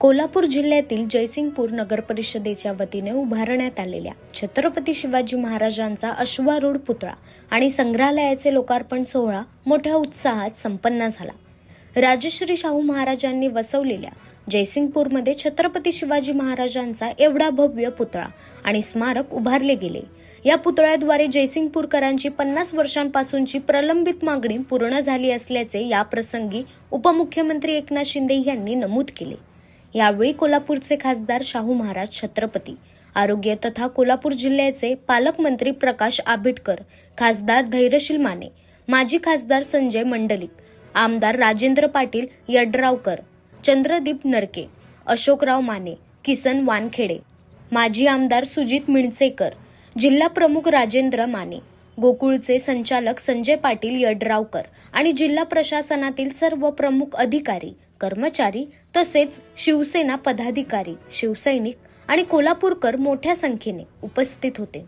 कोल्हापूर जिल्ह्यातील जयसिंगपूर नगर परिषदेच्या वतीने उभारण्यात आलेल्या छत्रपती शिवाजी महाराजांचा अश्वारूढ पुतळा आणि संग्रहालयाचे लोकार्पण सोहळा मोठ्या उत्साहात संपन्न झाला. राजश्री शाहू महाराजांनी वसवलेल्या जयसिंगपूरमध्ये छत्रपती शिवाजी महाराजांचा एवढा भव्य पुतळा आणि स्मारक उभारले गेले. या पुतळ्याद्वारे जयसिंगपूरकरांची पन्नास वर्षांपासूनची प्रलंबित मागणी पूर्ण झाली असल्याचे या प्रसंगी उपमुख्यमंत्री एकनाथ शिंदे यांनी नमूद केले. यावेळी कोल्हापूरचे खासदार शाहू महाराज छत्रपती आरोग्य तथा कोल्हापूर जिल्ह्याचे पालकमंत्री प्रकाश आंबेडकर खासदार धैर्यशील माने माजी खासदार संजय मंडलिक आमदार राजेंद्र पाटील यड्रावकर चंद्रदीप नरके अशोकराव माने किसन वानखेडे माजी आमदार सुजित मिणसेकर जिल्हा प्रमुख राजेंद्र माने गोकुळचे संचालक संजय पाटील यड्रावकर आणि जिल्हा प्रशासनातील सर्व प्रमुख अधिकारी कर्मचारी तसेच शिवसेना पदाधिकारी शिवसैनिक आणि कोल्हापूरकर मोठ्या संख्येने उपस्थित होते.